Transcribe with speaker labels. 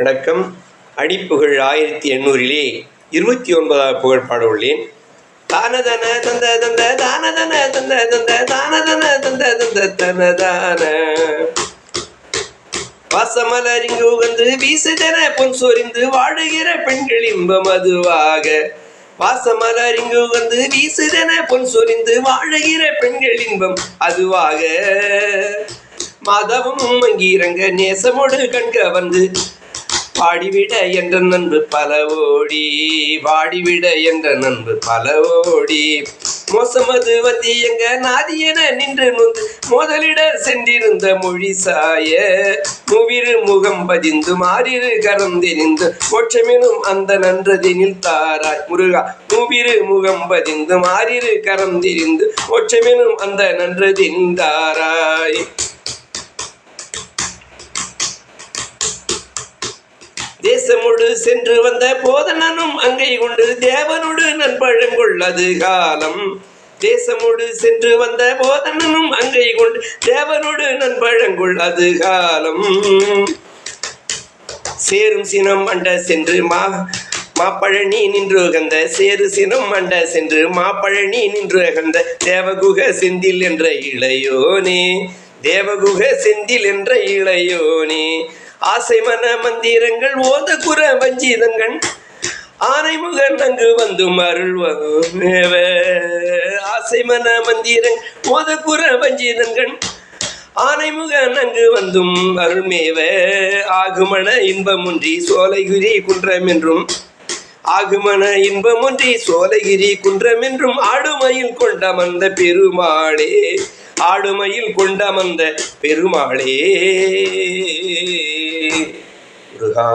Speaker 1: வணக்கம். அடிப்புகள் ஆயிரத்தி எண்ணூறிலே இருபத்தி ஒன்பதாவது புகழ் பாட உள்ளேன் தானதன தந்த தந்த தானதன தந்த தந்த தானதன தந்த தந்த தனதான. வாசமலரிங்கு உகந்து வீசுதன பொன் சொரிந்து வாழுகிற பெண்கள் இன்பம் அதுவாக. வாசமலரிங்கு உகந்து வீசுதென பொன் சொரிந்து வாழுகிற பெண்கள் இன்பம் அதுவாக. மாதவம் அங்கீரங்க நேசமோடு கண்க வந்து பாடிவிட என்ற நண்பு பல ஓடி பாடிவிட என்ற நண்பு பல ஓடி. மோசமது வந்தி எங்க நாதி என நின்று நொந்து முதலிட சென்றிருந்த மொழி சாய. முவிரு முகம் பதிந்து மாறிரு கரம் தெரிந்து மோட்சமெனும் அந்த நன்றதினில் தாராய் முருகா. முவிரு முகம் பதிந்து மாறிரு கரம் தெரிந்து மோட்சமெனும் அந்த நன்றதினில் தாராய் தேசமுடு சென்று வந்த போதனனும் அங்கை கொண்டு தேவனோடு நண்பழங்கொள்ளது காலம். தேசமுடு சென்று வந்த போதனனும் அங்கை கொண்டு தேவனோடு நண்பழங்கொள்ளது காலம். சேரும் சினம் அண்ட சென்று மா மாப்பழனி நின்று கந்த சேரு சினம் அண்ட சென்று மாப்பழனி நின்று கந்த தேவகுக செந்தில் என்ற இளையோனே தேவகுக செந்தில் என்ற இளையோனே ஆசை மன மந்திரங்கள் ஓத குற வஞ்சிதங்கண் ஆனைமுகன் அங்கு வந்து அருள்வ ஆசை மன மந்திரங் ஓத குற வஞ்சிதங்கண் ஆனைமுகன் அங்கு வந்தும் அருள்மேவ. ஆகுமண இன்பமுன்றி சோலைகிரி குன்றம் என்றும் ஆகுமன இன்பமுன்றி சோலைகிரி குன்றம் என்றும் ஆடுமையில் கொண்டமர்ந்த பெருமாளே ஆடுமையில் கொண்டமர்ந்த பெருமாளே. முருகா